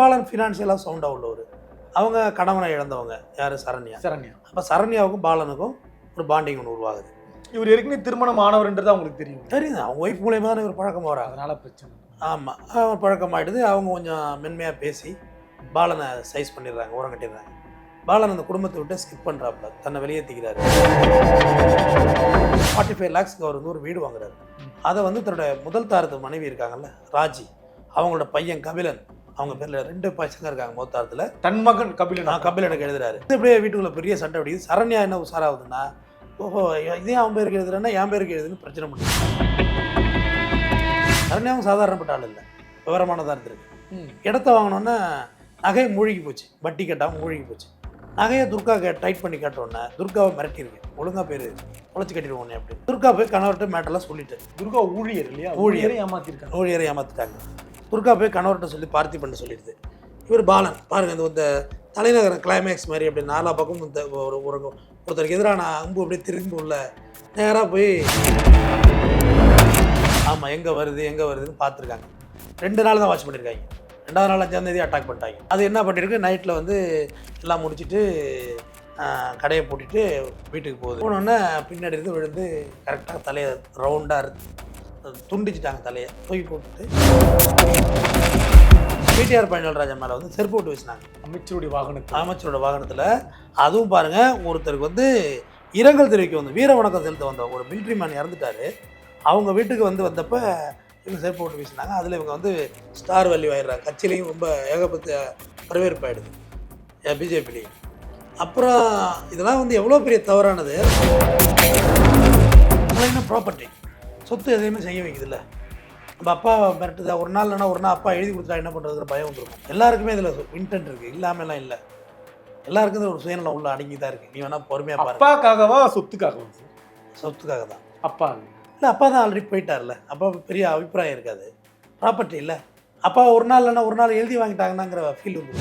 பாலன் ஃபினான்ஷியலாக சவுண்டாக உள்ளவர். அவங்க கணவனை இழந்தவங்க. யார்? சரண்யா. சரண்யா. அப்போ சரண்யாவுக்கும் பாலனுக்கும் ஒரு பாண்டிங் ஒன்று உருவாகுது. இவர் ஏற்கனவே திருமணம் ஆனவர்ன்றது அவங்களுக்கு தெரியும். தெரியுது. அவங்க ஒய்ஃப் மூலியமாக தான் இவர் பழக்கம் வராங்க அதனால பிரச்சனை ஆமாம் அவங்க பழக்கமாயிடுது அவங்க கொஞ்சம் மென்மையாக பேசி பாலனை சைஸ் பண்ணிடுறாங்க உரம் கட்டிடுறாங்க. பாலன் அந்த குடும்பத்தை விட்டு ஸ்கிப் பண்ணுறாப்புல தன்னை வெளியேற்றிக்கிறாரு ஃபார்ட்டி ஃபைவ் லேக்ஸ்க்கு அவர் வந்து ஒரு வீடு வாங்குறாரு. அதை வந்து தன்னோட முதல் தாரத்து மனைவி இருக்காங்கல்ல ராஜி. அவங்களோட பையன் கபிலன். அவங்க பேரில் ரெண்டு பசங்க இருக்காங்க முதல் தாரத்தில் தன் மகன் கபிலன் நான் கபிலனுக்கு எழுதுறாரு. இது அப்படியே வீட்டுக்குள்ள பெரிய சண்டை வெடிக்குது சரண்யா என்ன உஷாராகுதுன்னா ஓஹோ இதே அவன் பேருக்கு எழுதுறேன்னா என் பேருக்கு எழுதுன்னு பிரச்சனை முடியும் சரண்யாவும் சாதாரணப்பட்ட ஆள் இல்லை. விவரமானதாக இருந்திருக்கு. இடத்த வாங்கினோன்னே நகை மூழ்கி போச்சு. வட்டி கட்டாமல் மூழ்கி போச்சு. நகையை துர்கா டைட் பண்ணி காட்டோன்னே துர்காவை மிரட்டியிருக்கு ஒழுங்கா பேர் உழைச்சி கட்டிடுவோம் அப்படி துர்கா போய் கணவர்கிட்ட மேட்டெல்லாம் சொல்லிட்டு துர்கா ஊழியர் இல்லையா. ஊழியரை. ஏமாத்திருக்காங்க. ஊழியரை ஏமாத்திட்டாங்க. துர்கா போய் கணவர்கிட்ட சொல்லி பார்த்தி பண்ண சொல்லிடுது. இவர் பாலன். பாருங்க இந்த இந்த கிளைமேக்ஸ் மாதிரி அப்படி நாலா பக்கம் இந்த ஒரு ஒரு ஒருத்தருக்கு எதிரான அம்பு அப்படியே திரும்பி உள்ள நேராக போய் ஆமாம் எங்கே வருது எங்கே வருதுன்னு பார்த்துருக்காங்க. ரெண்டு நாள் தான் வாட்ச் பண்ணியிருக்காங்க ரெண்டாவது நாள் அஞ்சாம் தேதி அட்டாக் பண்ணிட்டாங்க. அது என்ன பண்ணியிருக்கு நைட்டில் வந்து எல்லாம் முடிச்சுட்டு கடையை போட்டுட்டு வீட்டுக்கு போகுது. போனோடனே பின்னாடி இருந்து விழுந்து கரெக்டாக தலையை ரவுண்டாக இருக்குது துண்டிச்சிட்டாங்க தலையை தூக்கி போட்டுட்டு. பிடிஆர் பயனல்ராஜன் மேலே வந்து செருப்பு விட்டு வீசினாங்க அமைச்சருடைய வாகனத்தில். அமைச்சரோட வாகனத்தில். அதுவும் பாருங்க ஒருத்தருக்கு வந்து இரங்கல் தெரிவிக்க வந்து வீர வணக்கம் செலுத்த வந்த ஒரு மிலிட்ரி மேன் இறந்துட்டாரு. அவங்க வீட்டுக்கு வந்து வந்தப்ப இவங்க செருப்பு விட்டு வீசினாங்க. அதில் இவங்க வந்து ஸ்டார் வேல்யூ ஆயிடுறாங்க கட்சியிலையும் ரொம்ப ஏகப்பட்ட வரவேற்பு ஆயிடுது. பிஜேபிலையும் அப்புறம் இதெல்லாம் வந்து எவ்வளோ பெரிய தவறானது? என்ன ப்ராப்பர்ட்டி சொத்து எதையுமே செய்ய வைக்குதுல்ல. நம்ம அப்பா மிரட்டுதா ஒரு நாள் இல்லைன்னா ஒரு நாள் அப்பா எழுதி கொடுத்தா என்ன பண்ணுறதுங்கிற பயம் வந்துருக்கும் எல்லாருக்குமே இதில் இன்டென்ட் இருக்குது இல்லாமலாம் இல்லை. எல்லாருக்கும் ஒரு சுயநலம் உள்ள அடங்கி தான் இருக்குது நீ வேணால் பொறுமையாக பாருங்க அப்பாக்காகவா சொத்துக்காகவா சொத்துக்காக தான் அப்பா. இல்லை அப்பா தான் ஆல்ரெடி போயிட்டார்ல. அப்பா பெரிய அபிப்பிராயம் இருக்காது. ப்ராப்பர்ட்டி இல்லை. அப்பா ஒரு நாள் இல்லைன்னா ஒரு நாள் எழுதி வாங்கிட்டாங்கன்னாங்கிற ஃபீல் வந்து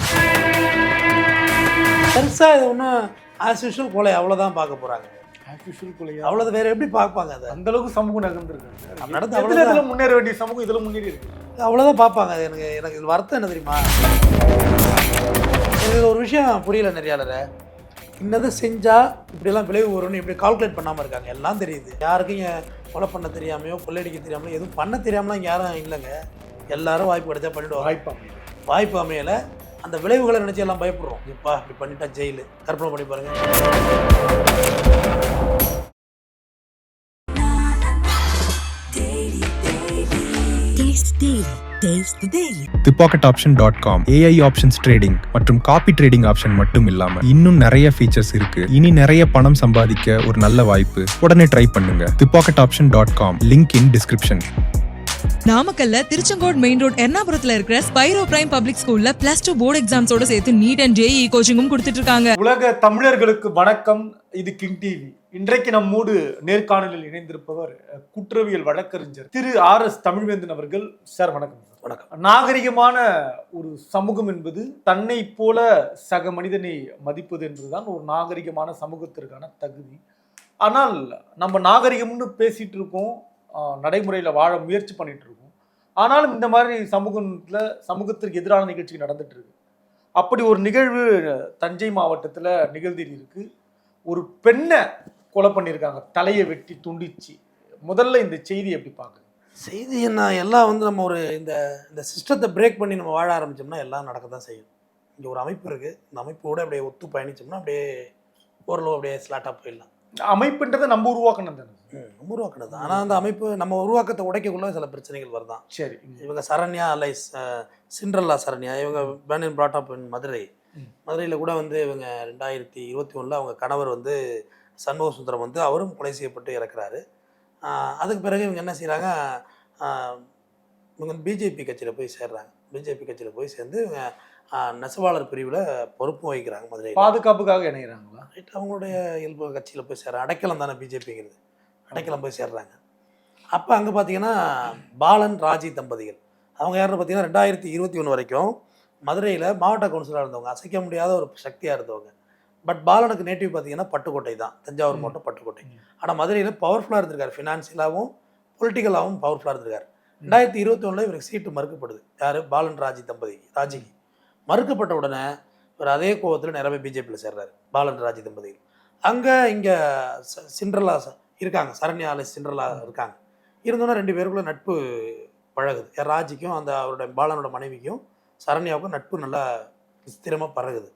பெருசாக இது ஒன்றும் ஆஸ் யூஷுவல் கொலை அவ்வளோதான் பார்க்க போகிறாங்க அவ்வளோது வேறு எப்படி பார்ப்பாங்க அதை? அந்த அளவுக்கு சமூகம் நகர்ந்துருக்கு. நடந்து அவ்வளவுதான். இதுல முன்னேற வேண்டிய சமூகம் இதுல முன்னேறி இருக்கு? அவ்வளோதான் பார்ப்பாங்க. அது எனக்கு எனக்கு இது வருத்தம் என்ன தெரியுமா? எனக்கு ஒரு விஷயம் புரியல நிறையாளர இன்னது செஞ்சால் இப்படியெல்லாம் விளைவு வரும்னு இப்படி கால்குலேட் பண்ணாமல் இருக்காங்க? எல்லாம் தெரியுது. யாருக்கும் இங்க கொலை பண்ண தெரியாமையோ கொள்ளையடிக்க தெரியாமலோ எதுவும் பண்ண தெரியாமலாம் இங்க யாரும் இல்லைங்க. எல்லாரும் வாய்ப்பு கிடைச்சா பண்ணிடுவாங்க. வாய்ப்பா வாய்ப்பு அமையலை. அந்த விளைவுகளை நினச்சி எல்லாம் பயப்படுறோம். இப்பா இப்படி பண்ணிட்டா ஜெயிலு கற்பனை பண்ணி பாருங்க. Taste Daily. Taste the AI options trading மற்றும் காப்பி ட்ரேடிங் ஆப்ஷன் மட்டும் இல்லாம இன்னும் நிறைய ஃபீச்சர்ஸ் இருக்கு. இனி நிறைய பணம் சம்பாதிக்க ஒரு நல்ல வாய்ப்பு. உடனே ட்ரை பண்ணுங்க. The pocket option dot com link in description நாமக்கல்ல திருச்செங்கோடு மெயின் ரோட் எர்ணாபுரத்துல இருக்கிற ஸ்பைரோ பிரைம் பப்ளிக் ஸ்கூல்ல பிளஸ் டூ போர்டு எக்ஸாம்ஸோட சேர்த்து நீட் அண்ட் ஜேஇ கோச்சிங்கும் கொடுத்துட்டு இருக்காங்க. உலக தமிழர்களுக்கு வணக்கம். இது கிங் டிவி இன்றைக்கு நம்மோடு நேர்காணலில் இணைந்திருப்பவர் குற்றவியல் வழக்கறிஞர் திரு ஆர் எஸ் தமிழ்வேந்தன் அவர்கள். சார் வணக்கம். சார். வணக்கம். நாகரிகமான ஒரு சமூகம் என்பது தன்னை போல சக மனிதனை மதிப்பது என்பதுதான் ஒரு நாகரிகமான சமூகத்திற்கான தகுதி. ஆனால் நம்ம நாகரிகம்னு பேசிட்டு இருக்கோம். நடைமுறையில் வாழ முயற்சி பண்ணிட்டு இருக்கோம் ஆனாலும் இந்த மாதிரி சமூகத்தில் சமூகத்திற்கு எதிரான நிகழ்ச்சி நடந்துட்டு இருக்கு அப்படி ஒரு நிகழ்வு தஞ்சை மாவட்டத்தில் நிகழ்ந்தேறி இருக்கு. ஒரு பெண்ணை கொலை பண்ணியிருக்காங்க. தலையை வெட்டி துண்டிச்சு. முதல்ல இந்த செய்தி எப்படி பார்க்குது? செய்தி என்ன எல்லாம் வந்து நம்ம ஒரு இந்த இந்த சிஸ்டத்தை பிரேக் பண்ணி நம்ம வாழ ஆரம்பிச்சோம்னா எல்லாம் நடக்க தான் செய்யும். இங்கே ஒரு அமைப்பு இருக்குது இந்த அமைப்போடு அப்படியே ஒத்து பயணிச்சோம்னா அப்படியே ஓரளவு அப்படியே ஸ்லாட்டாக போயிடலாம். அமைப்புன்றதை நம்ம உருவாக்கணும் தானே. நம்ம உருவாக்குனது ஆனால் அந்த அமைப்பு நம்ம உருவாக்கத்தை உடைக்கக்குள்ள சில பிரச்சனைகள் வருதான். சரி. இவங்க சரண்யா அலைஸ் சிண்ட்ரல்லா சரண்யா இவங்க born in brought in Madurai. மதுரையில் கூட வந்து இவங்க ரெண்டாயிரத்தி இருபத்தி ஒன்றில் அவங்க கணவர் வந்து சண்முக சுந்தரம் வந்து அவரும் கொலை செய்யப்பட்டு இறக்குறாரு. அதுக்கு பிறகு இவங்க என்ன செய்கிறாங்க இவங்க பிஜேபி கட்சியில் போய் சேர்றாங்க. பிஜேபி கட்சியில் போய் சேர்ந்து இவங்க நெசவாளர் பிரிவில் பொறுப்பு வகிக்கிறாங்க மதுரையில். பாதுகாப்புக்காக இணைகிறாங்களா ரைட் அவங்களுடைய இயல்பு கட்சியில் போய் சேர்றாங்க அடைக்கலம் தானே பிஜேபிங்கிறது. அடைக்கலம் போய் சேர்றாங்க. அப்போ அங்கே பார்த்தீங்கன்னா பாலன் ராஜி தம்பதிகள். அவங்க யாருன்னு பார்த்தீங்கன்னா ரெண்டாயிரத்தி இருபத்தி ஒன்று வரைக்கும் மதுரையில் மாவட்ட கவுன்சிலராக இருந்தவங்க அசைக்க முடியாத ஒரு சக்தியாக இருந்தவங்க. பட் பாலனுக்கு நேட்டிவ் பார்த்தீங்கன்னா பட்டுக்கோட்டை தான். தஞ்சாவூர். மாவட்டம் பட்டுக்கோட்டை. ஆனால் மதுரையில் பவர்ஃபுல்லாக இருந்திருக்காரு. ஃபினான்சியலாகவும் பொலிட்டிக்கலாகவும் பவர்ஃபுல்லாக இருந்திருக்காரு. ரெண்டாயிரத்தி இருபத்தி ஒன்றில் இவருக்கு சீட்டு மறுக்கப்படுது. யார்? பாலன் ராஜி தம்பதி ராஜிக்கு. மறுக்கப்பட்ட உடனே இவர் அதே கோவத்தில் நிறைய பேர் பிஜேபியில் சேர்றாரு பாலன் ராஜ் தம்பதிகள் அங்கே இங்கே சிண்ட்ரலா ச- இருக்காங்க சரண்யால சிண்ட்ரலா இருக்காங்க. இருந்தோன்னா ரெண்டு பேருக்குள்ள நட்பு பழகுது. ராஜிக்கும் அந்த அவரோட பாலனோட மனைவிக்கும் சரண்யாவுக்கும் நட்பு நல்லா ஸ்திரமாக பழகுது.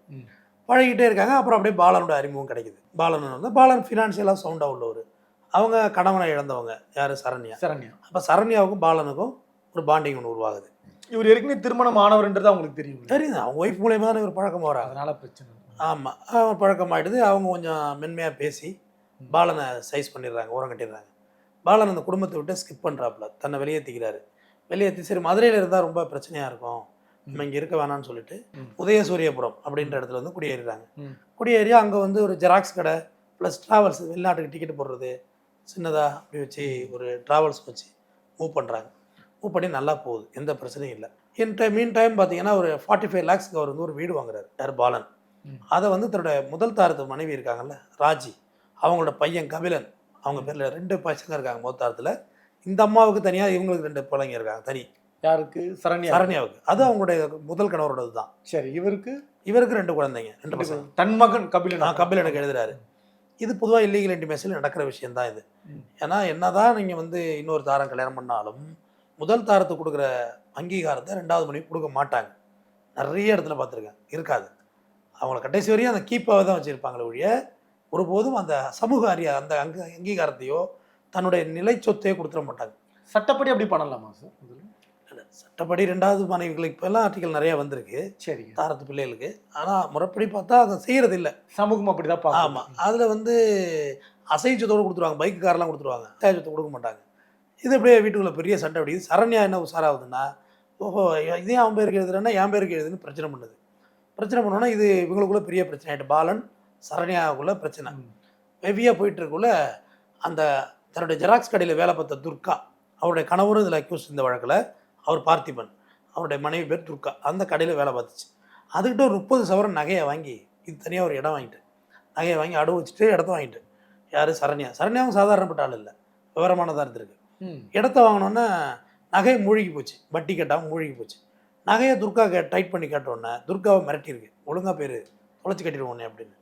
பழகிட்டே இருக்காங்க அப்புறம் அப்படியே பாலனோட அறிமுகம் கிடைக்குது. பாலன் வந்து பாலன் ஃபினான்ஷியலாக சவுண்டாக உள்ளவர். அவங்க கணவனை இழந்தவங்க யார்? சரண்யா. சரண்யா. அப்போ சரண்யாவுக்கும் பாலனுக்கும் ஒரு பாண்டிங் ஒன்று உருவாகுது. இவர் ஏற்கனவே திருமணம் ஆனவர்ன்றது அவங்களுக்கு தெரியும். தெரியுது. அவங்க ஒய்ஃப் மூலியமாக தானே இவர் பழக்கம் வராங்க அதனால பிரச்சனை ஆமாம் அவன் பழக்கமாயிடுது. அவங்க கொஞ்சம் மென்மையாக பேசி பாலனை சைஸ் பண்ணிடுறாங்க ஓரம் கட்டிடுறாங்க. பாலன் அந்த குடும்பத்தை விட்டு ஸ்கிப் பண்ணுறாப்புல தன்னை வெளியேற்றிக்கிறாரு வெளியேற்றி சரி மதுரையில் இருந்தால் ரொம்ப பிரச்சனையாக இருக்கும். நம்ம இங்கே இருக்க வேணாம்னு சொல்லிட்டு. உதயசூரியபுரம் அப்படின்ற இடத்துல வந்து குடியேறுறாங்க. குடியேறி அங்கே வந்து ஒரு ஜெராக்ஸ் கடை ப்ளஸ் ட்ராவல்ஸ் வெளிநாட்டுக்கு டிக்கெட் போடுறது சின்னதாக அப்படி வச்சு ஒரு ட்ராவல்ஸ் வச்சு மூவ் பண்ணுறாங்க பண்ணி நல்லா போகுது. எந்த பிரச்சனையும் இல்லை. இன் டைம் மீன் டைம் பார்த்தீங்கன்னா ஒரு ஃபார்ட்டி ஃபைவ் லேக்ஸ்க்கு அவர் வந்து ஒரு வீடு வாங்குறாரு யார் பாலன். அதை வந்து தன்னோட முதல் தாரத்து மனைவி இருக்காங்கல்ல ராஜி. அவங்களோட பையன் கபிலன். அவங்க பேரில் ரெண்டு பசங்க இருக்காங்க முதல் தாரத்தில். இந்த அம்மாவுக்கு தனியாக இவங்களுக்கு ரெண்டு பிள்ளைங்க இருக்காங்க தனி. யாருக்கு? சரண்யா சரண்யாவுக்கு. அது அவங்களுடைய முதல் கணவரோடது தான். சரி இவருக்கு? இவருக்கு ரெண்டு குழந்தைங்க ரெண்டு பசங்க. தன் மகன் கபிலன் நான் கபில் எனக்கு எழுதுறாரு. இது பொதுவாக இல்லீகல் இன்டிமேஷனில் நடக்கிற விஷயம் தான் இது. ஏன்னா என்னதான் நீங்கள் வந்து இன்னொரு தாரம் கல்யாணம் பண்ணாலும் முதல் தாரத்துக்கு கொடுக்குற அங்கீகாரத்தை ரெண்டாவது மணிக்கு கொடுக்க மாட்டாங்க. நிறைய இடத்துல பார்த்துருக்கேன். இருக்காது. அவங்கள கடைசி வரையும் அந்த கீப்பாக தான் வச்சுருப்பாங்களே ஒழிய ஒருபோதும் அந்த சமூக அறிய அந்த அங்க அங்கீகாரத்தையோ தன்னுடைய நிலை சொத்தையோ கொடுத்துட மாட்டாங்க. சட்டப்படி அப்படி பண்ணலாமா சார்? சட்டப்படி ரெண்டாவது மனைவிகளுக்கு இப்போல்லாம் ஆர்டிக்கல் நிறைய வந்திருக்கு. சரிங்க. தாரத்து பிள்ளைகளுக்கு. ஆனால் முறைப்படி பார்த்தா அதை செய்கிறது இல்லை சமூகம் அப்படிதான் பார்க்கும். ஆமாம் அதில் வந்து அசைச்சத்தோடு கொடுத்துருவாங்க. பைக்கு கார்லாம் கொடுத்துருவாங்க. அசைச்சத்தை கொடுக்க மாட்டாங்க. இது அப்படியே வீட்டுக்குள்ள பெரிய சண்டை அடிக்குது சரண்யா என்ன உஷாராகுதுன்னா ஓஹோ இதே அவன் பேருக்கு எழுதுறேன்னா என் பேருக்கு எழுதுன்னு பிரச்சனை பண்ணுது. பிரச்சனை பண்ணோன்னா இது இவங்களுக்குள்ள பெரிய பிரச்சனை ஆகிட்டு பாலன் சரண்யாவுக்குள்ள பிரச்சனை. ஹெவியாக போயிட்டு இருக்குள்ள அந்த தன்னுடைய ஜெராக்ஸ் கடையில் வேலை பார்த்த துர்கா அவருடைய கணவரும் இதில் அக்யூஸ் இந்த வழக்கில் அவர் பார்த்திபன் அவருடைய மனைவி பேர் துர்கா அந்த கடையில் வேலை பார்த்துச்சு. அதுக்கிட்ட ஒரு முப்பது சவரன் நகையை வாங்கி இது தனியாக ஒரு இடம் வாங்கிட்டு நகையை வாங்கி அடவு வச்சுட்டு இடத்த வாங்கிட்டு. யார்? சரண்யா. சரண்யாவும் சாதாரணப்பட்ட ஆள் இல்லை. விவரமானதாக இருந்திருக்கு. இடத்த வாங்கினோன்னே நகை மூழ்கி போச்சு. வட்டி கட்டாமல் மூழ்கி போச்சு. நகையை துர்கா கே டைட் பண்ணி கேட்டோன்னே துர்காவை மிரட்டியிருக்கு ஒழுங்கா பேர் தொலைச்சி கட்டிடுவோன்னே அப்படின்னு.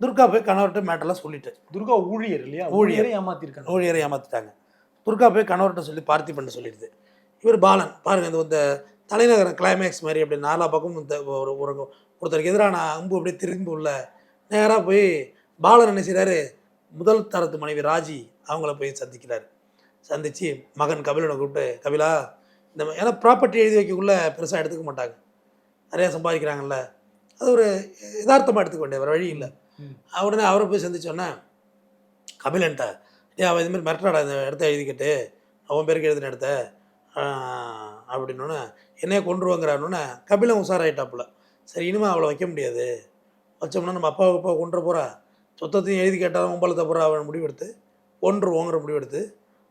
துர்கா போய் கணவர்கிட்ட மேட்டெல்லாம் சொல்லிட்டு துர்கா ஊழியர் இல்லையா? ஊழியர். ஏமாத்திருக்காங்க. ஊழியரை ஏமாத்திட்டாங்க. துர்கா போய் கணவர்கிட்ட சொல்லி பார்த்திபன் சொல்லிடுது. இவர் பாலன். பாருங்க இந்த இந்த தலைநகரம் கிளைமேக்ஸ் மாதிரி அப்படி நாலா பக்கம் இந்த ஒரு ஒரு ஒருத்தருக்கு எதிரான அம்பு அப்படியே திரும்பி உள்ள நேராக போய் பாலன் என்ன செய்கிறாரு முதல் தரத்து மனைவி ராஜி அவங்கள போய் சந்திக்கிறாரு. சந்திச்சு மகன் கபிலனை கூப்பிட்டு கபிலா இந்த ஏன்னா ப்ராப்பர்ட்டி எழுதி வைக்கக்குள்ள பெருசாக எடுத்துக்க மாட்டாங்க. நிறையா சம்பாதிக்கிறாங்கல்ல. அது ஒரு யதார்த்தமாக எடுத்துக்க வேண்டிய வேறு வழி இல்லை. உடனே அவரை போய் சந்திச்சோன்னே கபிலன்ட்ட ஏ அவன் இதுமாதிரி மிரட்டாடா இந்த இடத்த எழுதிக்கிட்டு? அவன் பேருக்கு எழுதின இடத்த? அப்படின்னோடனே என்னைய கொண்டுருவாங்கிறானோடனே கபிலன் உஷாராயிட்டாப்புல. சரி இனிமேல் அவளை வைக்க முடியாது. வச்சோம்னா நம்ம அப்பாவை அப்பா கொண்டு போகிறா சொத்தத்தையும் எழுதி கேட்டாலும் உம்பளத்தை போகிறா அவன் முடிவெடுத்து கொன்றுவோங்கிற முடிவெடுத்து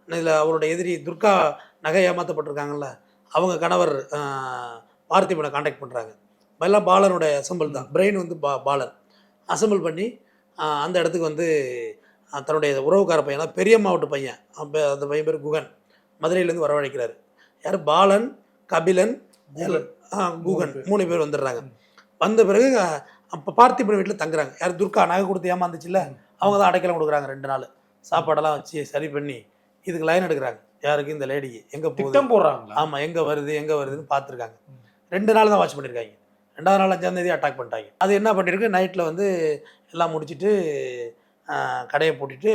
இதில் அவரோட எதிரி துர்கா நகை ஏமாற்றப்பட்டிருக்காங்கல்ல அவங்க கணவர் பார்த்திபனை காண்டாக்ட் பண்ணுறாங்க எல்லாம் பாலனோட அசம்பிள் தான். பிரெயின் வந்து பா பாலன் அசம்பிள் பண்ணி அந்த இடத்துக்கு வந்து தன்னுடைய உறவுக்கார பையன் அதாவது பெரியம்மா வீட்டு பையன் அந்த பையன் பேர் குகன் மதுரையிலேருந்து வரவழைக்கிறாரு. யார்? பாலன் கபிலன் குகன். ஆ, குகன். மூணு பேர். வந்துடுறாங்க. வந்த பிறகு அப்போ பார்த்திபன் வீட்டில் தங்குறாங்க. யார்? துர்கா நகை கொடுத்து ஏமாந்துச்சுல்ல அவங்க தான் அடைக்கலம் கொடுக்குறாங்க ரெண்டு நாள். சாப்பாடெல்லாம் வச்சு சரி பண்ணி இதுக்கு லைன் எடுக்கிறாங்க. யாருக்கு? இந்த லேடிக்கு எங்கே திட்டம் போடுறாங்களா? ஆமாம் எங்கே வருது எங்கே வருதுன்னு பார்த்துருக்காங்க. ரெண்டு நாள் தான் வாட்ச் பண்ணியிருக்காங்க ரெண்டாவது நாள் அஞ்சாம் தேதி அட்டாக் பண்ணிட்டாங்க. அது என்ன பண்ணியிருக்கு நைட்டில் வந்து எல்லாம் முடிச்சுட்டு கடையை பூட்டிட்டு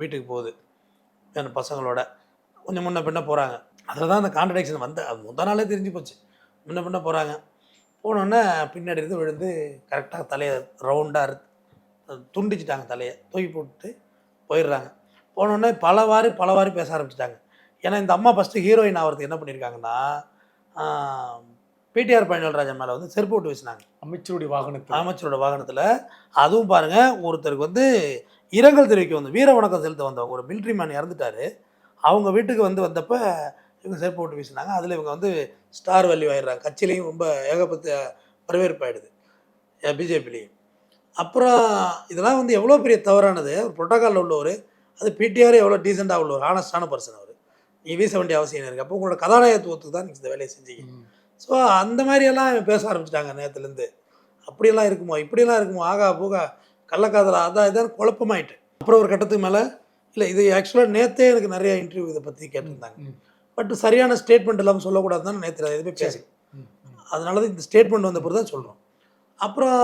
வீட்டுக்கு போகுது. என் பசங்களோட. கொஞ்சம் முன்ன பின்ன போகிறாங்க அதில் தான் அந்த கான்ட்ரடிக்ஷன் வந்த அது முத நாளே தெரிஞ்சு போச்சு. முன்ன பின்ன போகிறாங்க போனோடனே பின்னாடி இருந்து விழுந்து கரெக்டாக தலையை ரவுண்டாக துண்டிச்சிட்டாங்க தலையை. தூக்கி போட்டுட்டு போயிடுறாங்க. போனோடனே பலவாறு பலவாறு பேச ஆரம்பிச்சிட்டாங்க. ஏன்னா இந்த அம்மா ஃபஸ்ட்டு ஹீரோயின் ஆகிறதுக்கு என்ன பண்ணியிருக்காங்கன்னா பிடிஆர் பழனிவல்ராஜன் மேலே வந்து செருப்பு விட்டு வீசினாங்க. அமைச்சருடைய வாகனத்தில். அமைச்சரோட வாகனத்தில். அதுவும் பாருங்கள் ஒருத்தருக்கு வந்து இரங்கல் தெரிவிக்க வந்து வீர வணக்கம் செலுத்த வந்தவங்க ஒரு மிலிட்ரி மேன் இறந்துட்டாரு. அவங்க வீட்டுக்கு வந்து வந்தப்போ இவங்க செருப்பு விட்டு வீசினாங்க. அதில் இவங்க வந்து ஸ்டார் வேல்யூ ஆயிடுறாங்க. கட்சியிலையும் ரொம்ப ஏகப்பட்ட வரவேற்பு ஆயிடுது பிஜேபிலையும் அப்புறம் இதெல்லாம் வந்து எவ்வளோ பெரிய தவறானது? ஒரு புரோட்டோக்காலில் உள்ளவர் அது பிடிஆர் எவ்வளோ டீசெண்டாக உள்ளவர்? ஆனஸ்டான பர்சன் அவர். நீ வீச வேண்டிய அவசியம் இருக்குது அப்போ உங்களோட கதாநாயகத்துவத்துக்கு தான் நீங்கள் இந்த வேலையை செஞ்சீங்க. ஸோ அந்த மாதிரியெல்லாம் பேச ஆரம்பிச்சிட்டாங்க நேற்றுலேருந்து அப்படியெல்லாம் இருக்குமோ? இப்படியெல்லாம் இருக்குமோ? ஆகா பூகா கள்ளக்காதலா அதான் இதான் குழப்பமாயிட்டு. அப்புறம் ஒரு கட்டத்துக்கு மேலே இல்லை இது ஆக்சுவலாக நேற்றே எனக்கு நிறைய இன்டர்வியூ இதை பற்றி கேட்டிருந்தாங்க. பட் சரியான ஸ்டேட்மெண்ட் இல்லாமல் சொல்லக்கூடாது தான் நேற்று எதுவுமே பேசி. அதனால தான் இந்த ஸ்டேட்மெண்ட் வந்த பிறகு தான் சொல்கிறோம் அப்புறம்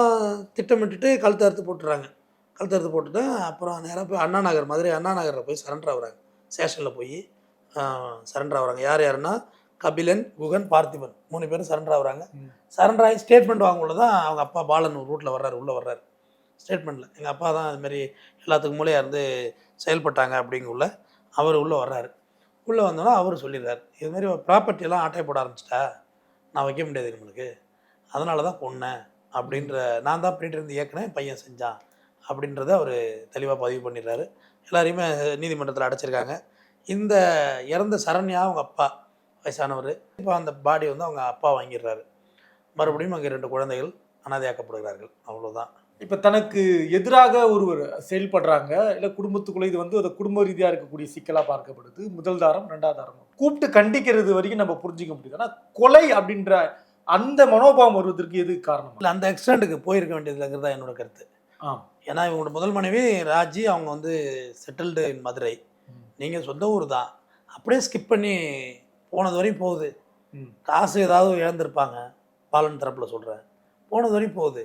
திட்டமிட்டுட்டு கழுத்து அறுத்து போட்டுறாங்க. கழுத்து அறுத்து போட்டுட்டு அப்புறம் நேராக போய் அண்ணா நகர் மதுரை அண்ணா நகரில் போய் சரண்டர் ஆகுறாங்க. ஸ்டேஷனில் போய் சரண்டர் ஆகுறாங்க. யார் யாருன்னா கபிலன் குகன் பார்த்திபன். மூணு பேரும் சரண்டர் ஆகுறாங்க. சரண்டர் ஆகி ஸ்டேட்மெண்ட் வாங்குள்ள தான் அவங்க அப்பா பாலன் ரூட்டில் வர்றாரு உள்ளே வர்றாரு. ஸ்டேட்மெண்ட்டில் எங்கள் அப்பா தான் அதுமாரி எல்லாத்துக்கும் மூலையாக இருந்து செயல்பட்டாங்க அப்படிங்குள்ள அவர் உள்ளே வர்றாரு. உள்ளே வந்தோன்னா அவர் சொல்லிடுறாரு. இதுமாரி ப்ராப்பர்ட்டி எல்லாம் ஆட்டை போட ஆரம்பிச்சிட்டா நான் வைக்க முடியாது நம்மளுக்கு. அதனால தான் கொன்னேன் அப்படின்ற நான் தான் பிரிண்ட் இருந்து இயக்குனேன் பையன் செஞ்சான். அப்படின்றத அவர் தெளிவாக பதிவு பண்ணிடுறாரு. எல்லாரையுமே நீதிமன்றத்தில் அடைச்சிருக்காங்க. இந்த இறந்த சரண்யா அவங்க அப்பா வயசானவர். இப்போ அந்த பாடி வந்து அவங்க அப்பா வாங்கிடுறாரு. மறுபடியும் அங்கே ரெண்டு குழந்தைகள் அனாதையாக்கப்படுகிறார்கள். அவ்வளோதான் இப்ப தனக்கு எதிராக ஒருவர் செயல்படுறாங்க. இல்ல குடும்பத்துக்குள்ள இது வந்து அது குடும்ப ரீதியா இருக்கக்கூடிய சிக்கலா பார்க்கப்படுது. முதல் தாரம் ரெண்டாவது தாரம். கூப்பிட்டு கண்டிக்கிறது வரைக்கும் நம்ம புரிஞ்சுக்க முடியுது. ஆனா கொலை அப்படின்ற அந்த மனோபாவம் வருவதற்கு எது காரணம்? இல்லை அந்த எக்ஸ்டெண்டுக்கு போயிருக்க வேண்டியதுங்கிறது தான் என்னோட கருத்து. ஏன்னா இவங்களோட முதல் மனைவி ராஜி அவங்க வந்து செட்டில்டு இன் மதுரை. நீங்கள் சொந்த ஊர் தான். அப்படியே ஸ்கிப் பண்ணி போனது வரையும் போகுது. காசு ஏதாவது இழந்திருப்பாங்க. பாலன் தரப்பில் சொல்கிறேன் போனது வரையும் போகுது.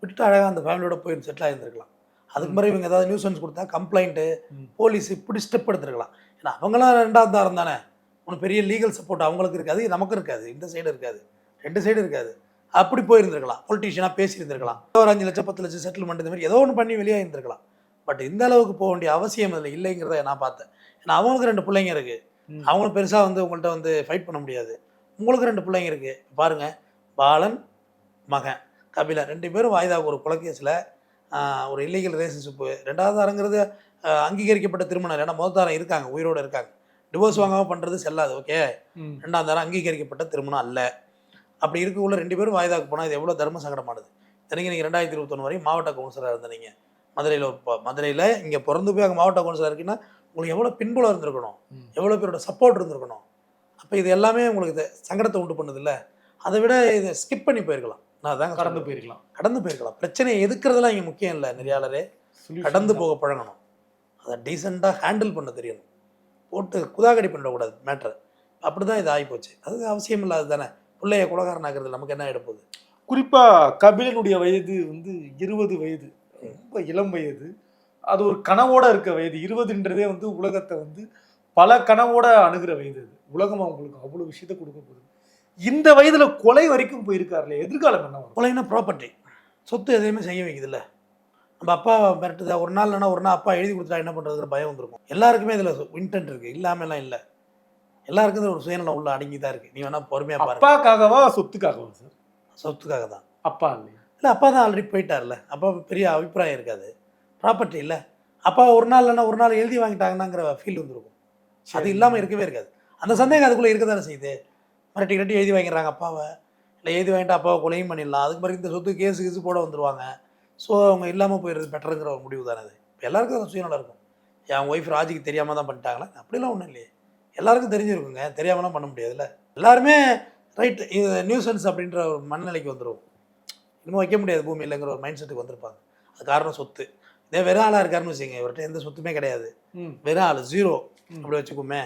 விட்டுட்டு அழகாக அந்த ஃபேமிலியோட போய் செட்டில் ஆகியிருந்துருக்கலாம் அதுக்கு மாதிரி இவங்க ஏதாவது நியூசன்ஸ் கொடுத்தா கம்ப்ளைண்ட்டு. போலீஸ் இப்படி ஸ்டெப் எடுத்துருக்கலாம். ஏன்னா அவங்களாம் ரெண்டாவது தானே. ஒன்று பெரிய லீகல் சப்போர்ட் அவங்களுக்கு இருக்காது நமக்கு இருக்காது. இந்த சைடு இருக்காது. ரெண்டு சைடு இருக்காது. அப்படி போயிருந்திருக்கலாம். பொலிட்டீஷியனாக பேசியிருந்திருக்கலாம். ஒரு அஞ்சு லட்சம் பத்து லட்சம் செட்டில்மெண்ட் இந்த மாதிரி ஏதோ ஒன்று பண்ணி வெளியே இருந்திருக்கலாம் பட் இந்த அளவுக்கு போக வேண்டிய அவசியம் அதில் இல்லைங்கிறத நான் பார்த்தேன். ஏன்னா அவங்களுக்கு ரெண்டு பிள்ளைங்க இருக்குது. அவங்களும் பெருசாக வந்து உங்கள்கிட்ட வந்து ஃபைட் பண்ண முடியாது. உங்களுக்கு ரெண்டு பிள்ளைங்க இருக்குது பாருங்க. பாலன் மகன். கபிலன். ரெண்டு பேரும் வாய்தாவுக்கு ஒரு கொலைகேஸில் ஒரு இல்லீகல் ரிலேஷன்ஷிப்பு ரெண்டாவது தாரங்கிறது அங்கீகரிக்கப்பட்ட திருமணம் ஏன்னா முதல் தாரம் இருக்காங்க. உயிரோடு இருக்காங்க. டிவோர்ஸ் வாங்காமல் பண்ணுறது செல்லாது. ஓகே. ரெண்டாம் தாரம் அங்கீகரிக்கப்பட்ட திருமணம் அல்ல. அப்படி இருக்கக்குள்ள ரெண்டு பேரும் வாய்தாக்கு போனால் இது எவ்வளோ தர்ம சங்கடமானது. இத்தனைக்கு நீங்கள் ரெண்டாயிரத்தி இருபத்தொன்று வரையும் மாவட்ட கவுன்சிலராக இருந்தீங்க மதுரையில் இப்போ மதுரையில் இங்கே பிறந்து போய் அங்கே மாவட்ட கவுன்சிலர் இருக்குன்னா உங்களுக்கு எவ்வளோ பின்புலம் இருந்திருக்கணும். எவ்வளோ பேரோட சப்போர்ட் இருந்திருக்கணும். அப்போ இது எல்லாமே உங்களுக்கு சங்கடத்தை உண்டு பண்ணுதில்ல. அதை விட இதை ஸ்கிப் பண்ணி போயிருக்கலாம். நான் அதாங்க கடந்து போயிருக்கலாம். கடந்து போயிருக்கலாம். பிரச்சனையை எதுக்குறதெல்லாம் இங்கே முக்கியம் இல்லை நெறியாளரே கடந்து. போக பழகணும். அதை டீசெண்டாக ஹேண்டில் பண்ண தெரியணும். போட்டு குதாகடி பண்ணக்கூடாது மேட்ரை அப்படி தான் இது ஆகிப்போச்சு. அது அவசியம் இல்லாது தானே. பிள்ளைய குலகாரன் ஆக்குறது நமக்கு என்ன ஆகிட போகுது? குறிப்பா கபிலனுடைய வயது வந்து இருபது வயது ரொம்ப இளம் வயது. அது ஒரு கனவோட இருக்க வயது. இருபதுன்றதே வந்து உலகத்தை வந்து பல கனவோட அணுகிற வயது அது. உலகம் அவங்களுக்கு அவ்வளவு விஷயத்த கொடுக்க போகுது. இந்த வயதுல கொலை வரைக்கும் போயிருக்காருல எதிர்காலம் என்ன வரும் கொலைனா ப்ராப்பர்ட்டி சொத்து எதையுமே செய்ய வைக்குதுல்ல. நம்ம அப்பா மிரட்டுதா ஒரு நாள் இல்லைனா ஒரு நாள் அப்பா எழுதி கொடுத்தா என்ன பண்ணுறதுங்கிற பயம் வந்திருக்கும். எல்லாருக்குமே இதில் இன்டென்ட் இருக்குது இல்லாமலாம் இல்லை. எல்லாருக்கும் ஒரு சுயநலம் உள்ள அடங்கி தான் இருக்குது நீ வேணால் பொறுமையாக அப்பாக்காகவா சொத்துக்காகவா சார்? சொத்துக்காக தான் அப்பா இல்லையா? இல்லை அப்பா தான் ஆல்ரெடி போயிட்டார்ல. அப்பா பெரிய அபிப்பிராயம் இருக்காது. ப்ராப்பர்ட்டி இல்லை. அப்பா ஒரு நாள் இல்லைன்னா ஒரு நாள் எழுதி வாங்கிட்டாங்கன்னாங்கிற ஃபீல் வந்திருக்கும். அது இல்லாமல் இருக்கவே இருக்காது. அந்த சந்தேகம் அதுக்குள்ளே இருக்க தானே செய்யுது? மிரட்டி கட்டி எழுதி வாங்கிடுறாங்க அப்பாவை. இல்லை எழுதி வாங்கிட்டு அப்பாவை கொலையும் பண்ணிடலாம். அதுக்கு பிறகு இந்த சொத்து கேஸு கேஸு போட வந்துருவாங்க. ஸோ அவங்க இல்லாமல் போயிடுறது பெட்டருங்கிற ஒரு முடிவு தானே அது. இப்போ எல்லாருக்கும் அது சுயநலம் இருக்கும். என் ஒய்ஃப் ராஜிக்கு தெரியாமல் தான் பண்ணிட்டாங்களா? அப்படிலாம் ஒன்றும் இல்லையே. எல்லாருக்கும் தெரிஞ்சிருக்குங்க. தெரியாமலாம் பண்ண முடியாதுல்ல. எல்லாருமே ரைட் இது நியூசன்ஸ் அப்படின்ற ஒரு மனநிலைக்கு வந்துடும் இன்னும் வைக்க முடியாது பூமி இல்லைங்கிற ஒரு மைண்ட் செட்டுக்கு வந்திருப்பாங்க. அது காரணம் சொத்து. இதே வெறும் ஆளாக இருக்காருன்னு வச்சுங்க இவர்கிட்ட எந்த சொத்துமே கிடையாது. வெறும் ஆள் ஜீரோ. அப்படி வச்சுக்கோமே.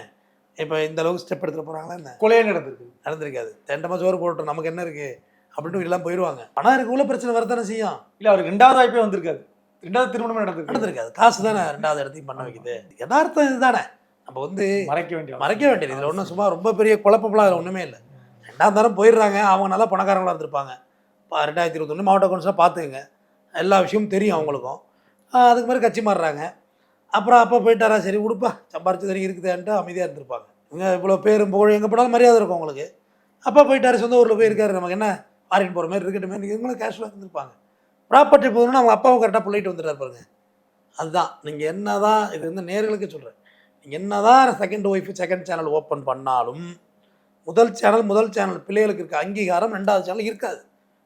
இப்போ இந்த அளவுக்கு ஸ்டெப் எடுத்துகிட்டு போகிறாங்களா என்ன? கொலையே நடந்திருக்கு. நடந்திருக்காது. தெண்டமாக சோறு போட்டோம் நமக்கு என்ன இருக்குது அப்படின்னு எல்லாம் போயிடுவாங்க பணம் இருக்குள்ள பிரச்சனை வரத்தானே செய்யும். இல்ல அவருக்கு ரெண்டாவது வாய்ப்பே வந்திருக்காது. ரெண்டாவது திருமணமே நடந்திருக்கு. நடந்திருக்காது. காசு தானே ரெண்டாவது இடத்தையும் பண்ண வைக்குது. யதார்த்தம் இதுதானே. நம்ம வந்து மறைக்க வேண்டிய மறைக்க வேண்டியது. இதில் ஒன்றும் சும்மா ரொம்ப பெரிய குழப்பம்லாம் அதில் ஒன்றுமே இல்லை. ரெண்டாம் தரம் போயிடுறாங்க. அவங்க நல்லா பணக்காரங்களா இருந்திருப்பாங்க. இப்போ ரெண்டாயிரத்தி இருபத்தொன்று மாவட்ட கவுன்சிலாக பார்த்துக்குங்க எல்லா விஷயமும் தெரியும் அவங்களுக்கும். அதுக்கு மாதிரி கட்சி மாறுறாங்க. அப்புறம் அப்பா போயிட்டாரா? சரி உடுப்பா. சம்பாரிச்சு தண்ணி இருக்குதுன்ட்டு அமைதியாக இருந்திருப்பாங்க. இங்கே இவ்வளோ பேரும் புகழ் எங்கே போனாலும் மரியாதை இருக்கும் உங்களுக்கு. அப்பா போயிட்டாரு சொந்த ஊரில் போயிருக்காரு. நமக்கு என்ன ஃபாரின் போகிற மாதிரி இருக்கட்டும். இவங்களும் கேஷுவலாக இருந்திருப்பாங்க. ப்ராப்பர்ட்டி போகணும்னா அவங்க அப்பாவும் கரெக்டாக பிள்ளைட்டு வந்துட்டார் பாருங்க. அதுதான். நீங்கள் என்ன தான் இது வந்து நேர்களுக்கு சொல்கிறேன் என்ன தான் second wife second channel open பண்ணாலும் முதல் சேனல் முதல் சேனல் பிள்ளைகளுக்கு இருக்க அங்கீகாரம் ரெண்டாவது சேனல் இருக்காது.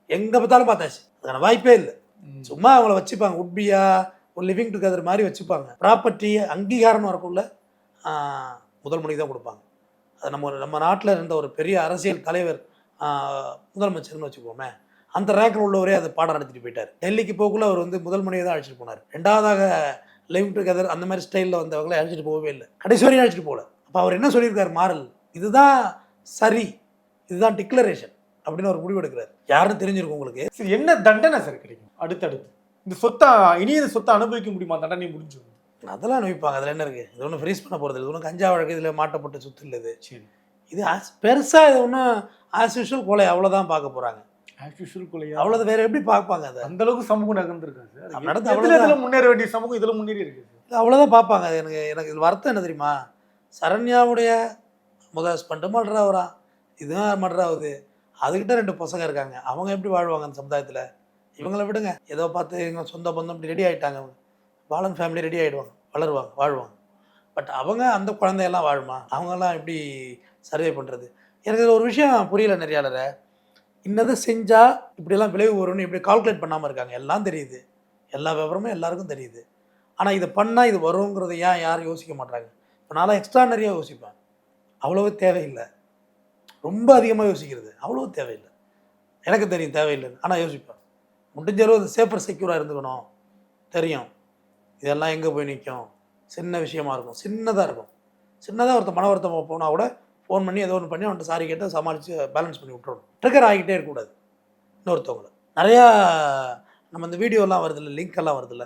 எங்கே பார்த்தாலும் பார்த்தாச்சு. அதுக்கான வாய்ப்பே இல்லை. சும்மா அவங்கள வச்சுப்பாங்க. உட்பியா ஒரு லிவிங் டுகெதர் மாதிரி வச்சுப்பாங்க. ப்ராப்பர்ட்டி அங்கீகாரம் வரக்குள்ள முதல் மணிக்கு தான் கொடுப்பாங்க. அது நம்ம ஒரு- நம்ம நாட்டில் இருந்த ஒரு பெரிய அரசியல் தலைவர் முதலமைச்சர்னு வச்சுக்கோமே அந்த ரேக்கில் உள்ளவரே அதை பாடம் நடத்திட்டு போயிட்டார். டெல்லிக்கு போக்குள்ள அவர் வந்து முதல் மணியை தான் அழைச்சிட்டு போனார். ரெண்டாவதாக லிவ் டுகெதர் அந்த மாதிரி ஸ்டைலில் வந்தவங்களை அழைச்சிட்டு போகவே இல்லை. கடைசி வரையும் அழைச்சிட்டு போகல. அப்போ அவர் என்ன சொல்லியிருக்காரு? மாறல் இதுதான் சரி இதுதான் டிக்ளரேஷன் அப்படின்னு ஒரு முடிவு எடுக்கிறார். யாருன்னு தெரிஞ்சிருக்கும் உங்களுக்கு? சரி என்ன தண்டனை சார் கிடைக்கும்? அடுத்தடுத்து. இந்த சொத்தை இனி இந்த சொத்தை அனுபவிக்க முடியுமா? தண்டனை முடிஞ்சு அதெல்லாம் அனுப்பிப்பாங்க அதில் என்ன இருக்குது இது ஒன்றும் ஃப்ரீஸ் பண்ண போகிறது இது ஒன்றும் கஞ்சா வழக்கு இதில் மாட்டப்பட்ட சொத்து இல்லை இது. சரி. இது பெருசாக இது ஒன்றும் ஆஸ் யூஷுவல் கொலை அவ்வளோதான் பார்க்க போகிறாங்க அவ்வளோது வேற எப்படி பார்ப்பாங்க அதை? அந்த அளவுக்கு சமூகம் நகர்ந்துருக்காங்க சார். நடந்து முன்னேற வேண்டிய சமூகம் இதுல முன்னேறி இருக்கு அவ்வளோதான் பார்ப்பாங்க. அது எனக்கு எனக்கு இது வருத்தம் என்ன தெரியுமா? சரண்யாவுடைய முத ஹஸ்பண்டு மர்டர் ஆகுறா இதுதான் மர்டர் ஆகுது அதுக்கிட்ட ரெண்டு பசங்க இருக்காங்க. அவங்க எப்படி வாழ்வாங்க அந்த சமுதாயத்தில்? இவங்கள விடுங்க. ஏதோ பார்த்து எங்க சொந்த பந்தம் இப்படி ரெடி ஆகிட்டாங்க அவங்க பாலன் ஃபேமிலி ரெடி ஆகிடுவாங்க வளருவாங்க வாழ்வாங்க. பட் அவங்க அந்த குழந்தையெல்லாம் வாழுமா? அவங்கெல்லாம் எப்படி சர்வே பண்ணுறது எனக்கு ஒரு விஷயம் புரியல நிறையாளரை. இன்னதை செஞ்சால் இப்படியெல்லாம் விளைவு வரும்னு இப்படி கால்குலேட் பண்ணாமல் இருக்காங்க. எல்லாம் தெரியுது. எல்லா விவரமும் எல்லாருக்கும் தெரியுது. ஆனால் இதை பண்ணால் இது வருங்கிறத ஏன் யாரும் யோசிக்க மாட்டாங்க இப்போ நான்லாம் எக்ஸ்ட்ரானரியாக யோசிப்பேன். அவ்வளவு தேவையில்லை. ரொம்ப அதிகமாக யோசிக்கிறது. அவ்வளோ தேவையில்லை. எனக்கு தெரியும் தேவையில்லைன்னு. ஆனால் யோசிப்பேன். முடிஞ்ச அளவு அது சேஃபர் செக்யூராக இருந்துக்கணும். தெரியும். இதெல்லாம் எங்கே போய் நிற்கும் சின்ன விஷயமா இருக்கும். சின்னதாக இருக்கும். சின்னதாக ஒருத்தன் மன வருத்தம் போனால் கூட ஃபோன் பண்ணி ஏதோ ஒன்று பண்ணி அவன்கிட்ட சாரி கேட்டு சமாளித்து பேலன்ஸ் பண்ணி விட்டுறணும். ட்ரிகர் ஆகிட்டே இருக்கக்கூடாது. இன்னொருத்தவங்களை. நிறையா நம்ம இந்த வீடியோலாம் வருதுல்ல லிங்க் எல்லாம் வருதுல்ல.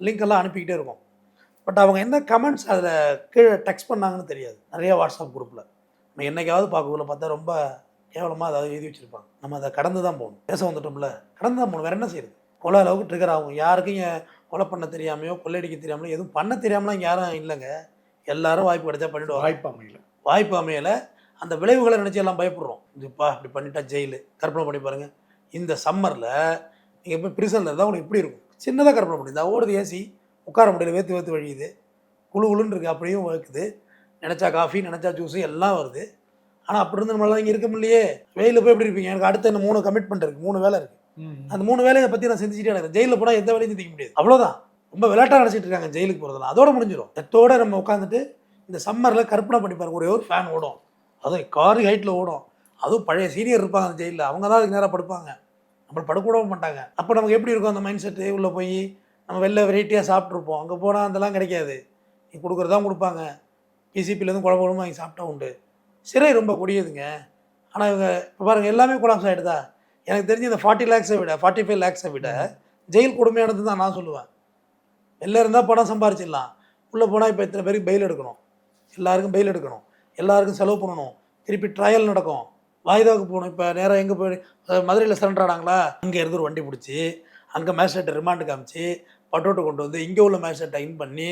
லிங்க் எல்லாம் அனுப்பிக்கிட்டே இருக்கும். பட் அவங்க என்ன கமெண்ட்ஸ் அதில் கீழே டெக்ஸ்ட் பண்ணாங்கன்னு தெரியாது. நிறைய வாட்ஸ்அப் குரூப்பில் நம்ம என்னைக்காவது பார்க்கக்குள்ள பார்த்தா ரொம்ப கேவலமாக அதாவது எழுதி வச்சுருப்பாங்க. நம்ம அதை கடந்து தான் போகணும். பேச வந்துட்டோம்ல. கடந்து தான் போகணும். வேறு என்ன செய்யுது கொலை அளவுக்கு ட்ரிகர் ஆகும். யாருக்கும் கொலை பண்ண தெரியாமையோ கொள்ளையடிக்க தெரியாமலோ எதுவும் பண்ண தெரியாமலாம் யாரும் இல்லைங்க. எல்லாரும் வாய்ப்பு கிடைச்சா பண்ணிவிடுவோம் வாய்ப்பு அமையல. வாய்ப்பு அமையல. அந்த விளைவுகளை நினச்சி எல்லாம் பயப்படுறோம். இதுப்பா இப்படி பண்ணிட்டா ஜெயிலு. கற்பனை பண்ணி பாருங்க. இந்த சம்மரில் நீங்கள் போய் பிரிசனில் இருந்தால் உங்களுக்கு இப்படி இருக்கும்? சின்னதாக கற்பனை பண்ணி. இந்த ஓடுது ஏசி. உட்கார முடியல. வேத்து வேத்து வழியுது. குழு குழுன்னு இருக்குது அப்படியும் இருக்குது நினச்சா காஃபி நினச்சா ஜூஸு எல்லாம் வருது. ஆனால் அப்படி இருந்து நம்மளால இங்கே இருக்க முடியலையே. வெயிலில் போய் எப்படி இருப்பீங்க? எனக்கு அடுத்த மூணு கமிட்மெண்ட் இருக்குது மூணு வேலை இருக்குது அந்த மூணு வேலையை பற்றி நான் சிந்திச்சுட்டே எனக்கு ஜெயிலில் போனால் எந்த வேலையும் சிந்திக்க முடியாது. அவ்வளோதான் ரொம்ப விளையாட்டாக நினச்சிட்டு இருக்காங்க. ஜெயிலுக்கு போகிறதெல்லாம் அதோட முடிஞ்சிடும் எத்தோட நம்ம உட்காந்துட்டு இந்த சம்மரில் கற்பனை பண்ணி பாருங்க. ஒரே ஒரு ஃபேன் ஓடும். அதுவும் காரு ஹைட்டில் ஓடும். அதுவும் பழைய சீனியர் இருப்பாங்க அந்த ஜெயிலில் அவங்க தான் அதுக்கு நேராக படுப்பாங்க. நம்மளை படுக்கூடவும் மாட்டாங்க. அப்போ நமக்கு எப்படி இருக்கும் அந்த மைண்ட் செட்டு உள்ளே போய் நம்ம வெளில வெரைட்டியாக சாப்பிட்ருப்போம் அங்கே போனால் அதெல்லாம் கிடைக்காது. நீ கொடுக்குறதான் கொடுப்பாங்க. பிசிபிலேருந்து குழம்பு குழம்பு வாங்கி சாப்பிட்டா உண்டு. சிறை ரொம்ப கொடியதுங்க. ஆனால் இவங்க இப்போ பாருங்கள் எல்லாமே கொலாப்ஸ் ஆகிடுதா எனக்கு தெரிஞ்சு இந்த ஃபார்ட்டி லேக்ஸை விட ஃபார்ட்டி ஃபைவ் லேக்ஸை விட ஜெயில் கொடுமையானது தான் நான் சொல்லுவேன். வெளில இருந்தால் பணம் சம்பாரிச்சிடலாம். உள்ளே போனால் இப்போ இத்தனை பேருக்கு பெயில் எடுக்கணும். எல்லாருக்கும் பெயில் எடுக்கணும். எல்லாருக்கும் செலவு பண்ணணும். திருப்பி ட்ரையல் நடக்கும். வாய்தாவுக்கு போகணும். இப்போ நேராக எங்கே போய் மதுரையில் சரண்டர் ஆனாங்களா? அங்கே இருந்து ஒரு வண்டி பிடிச்சி அங்கே மேஜிஸ்ட்ரேட்டை ரிமாண்டு காமிச்சு பட்டோட்டை கொண்டு வந்து இங்கே உள்ள மேஜிஸ்ட்ரேட்டை இன் பண்ணி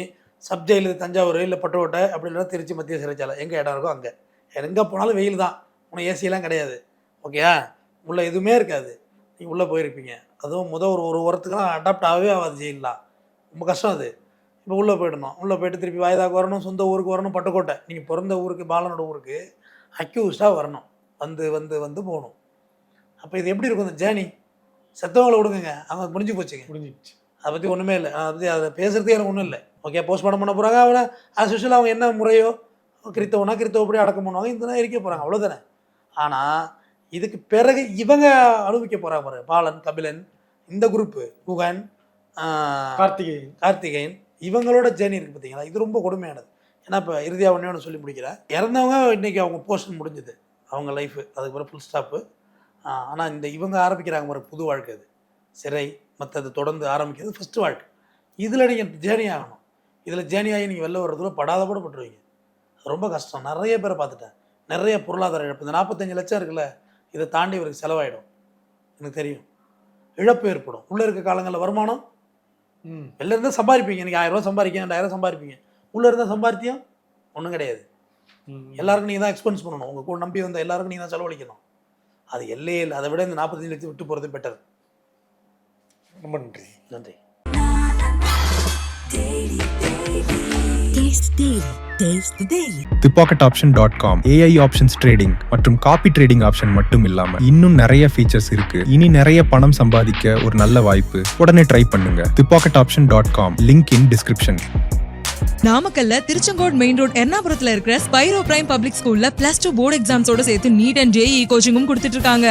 சப்ஜெயில் தஞ்சாவூர் இல்லை பட்டோட்டை அப்படி இல்லைன்னா திருச்சி மத்திய சிறைச்சாலை. எங்கே இடம் இருக்கோ அங்கே. எங்கே போனாலும் வெயில் தான். உனக்கு ஏசியெல்லாம் கிடையாது. ஓகேயா உள்ளே எதுவுமே இருக்காது. நீங்கள் உள்ளே போயிருப்பீங்க. அதுவும் முதல் ஒரு ஒரு வாரத்துக்குலாம் அடாப்ட் ஆகவே ஆகாது ஜெயிலெலாம் ரொம்ப கஷ்டம் அது. இப்போ உள்ளே போயிடணும். உள்ளே போயிட்டு திருப்பி வாய்தாக்கு வரணும் சொந்த ஊருக்கு வரணும் பட்டுக்கோட்டை. நீங்கள் பிறந்த ஊருக்கு பாலனோட ஊருக்கு அக்யூஸ்டாக வரணும். வந்து வந்து வந்து போகணும். அப்போ இது எப்படி இருக்கும் இந்த ஜேர்னி செத்தவங்களை விடுங்க அவங்க முடிஞ்சு போச்சுங்க. முடிஞ்சிடுச்சு. அதை பற்றி ஒன்றுமே இல்லை. அதை பற்றி அதை பேசுறதுக்கே எனக்கு ஒன்றும் இல்லை. ஓகே போஸ்ட்மார்ட்டம் பண்ண போகிறாங்க அவனை ஆஸ் யூஷுவல் அவங்க என்ன முறையோ கிறித்தவனா கிறித்தவப்படி அடக்கம் பண்ணுவாங்க. இந்த இருக்க போகிறாங்க அவ்வளோதானே ஆனால் இதுக்கு பிறகு இவங்க அனுபவிக்க போகிறாங்க பாருங்க. பாலன் கபிலன் இந்த குரூப்பு குகன் கார்த்திகேயன். கார்த்திகேயன். இவங்களோட ஜேர்னி இருக்குது பார்த்தீங்களா இது ரொம்ப கொடுமையானது. ஏன்னா இப்போ இறுதியாக ஒன்றே ஒன்று சொல்லி முடிக்கிறேன் இறந்தவங்க இன்றைக்கி அவங்க போர்ஷன் முடிஞ்சுது. அவங்க லைஃபு அதுக்கு பிறகு ஃபுல் ஸ்டாப்பு ஆனால் இந்த இவங்க ஆரம்பிக்கிறாங்க ஒரு புது வாழ்க்கை அது. சிறை மற்றது தொடர்ந்து ஆரம்பிக்கிறது ஃபஸ்ட்டு வாழ்க்கை. இதில் நீங்கள் ஜேர்னி ஆகணும். இதில் ஜேர்னி ஆகி நீங்கள் வெளில வர்றதுக்குள்ள படாத கூட பட்டுருவீங்க. ரொம்ப கஷ்டம். நிறைய பேரை பார்த்துட்டேன். நிறைய பொருளாதார இழப்பு. இந்த நாற்பத்தஞ்சு லட்சம் இருக்குல்ல இதை தாண்டி இவருக்கு செலவாயிடும். எனக்கு தெரியும். இழப்பு ஏற்படும். உள்ளே இருக்க காலங்களில் வருமானம் வெளில இருந்தால் சம்பாதிப்பீங்க. நீங்கள் ஆயிரம் ரூபா சம்பாதிக்க ரெண்டாயிரம் சம்பாதிப்பீங்க. உள்ளே இருந்தால் சம்பாத்தியம் ஒன்றும் கிடையாது. ம். எல்லாருக்கும் நீங்கள் தான் எக்ஸ்பென்ஸ் பண்ணணும். உங்கள் கூட நம்பி வந்த எல்லாருக்கும் நீங்கள் தான் செலவழிக்கணும். அது எல்லையே இல்லை. அதை விட இந்த நாற்பத்தஞ்சு லட்சம் விட்டு போகிறது பெட்டர் ரொம்ப நன்றி. நன்றி. Taste the Daily. The pocket dot com AI options trading மற்றும் காப்பி ட்ரேடிங் ஆப்ஷன் மட்டும் இல்லாம இன்னும் நிறைய ஃபீச்சர்ஸ் இருக்கு. இனி நிறைய பணம் சம்பாதிக்க ஒரு நல்ல வாய்ப்பு. உடனே ட்ரை பண்ணுங்க. The pocket option dot com link in description நாமக்கல்ல திருச்செங்கோடு மெயின் ரோட் எர்ணாபுரத்துல இருக்கிற ஸ்பைரோ பிரைம் பப்ளிக் ஸ்கூல்ல பிளஸ் டூ போர்டு எக்ஸாம்ஸோட சேர்த்து நீட் அண்ட் ஜேஇ கோச்சிங்கும் கொடுத்துட்டு இருக்காங்க.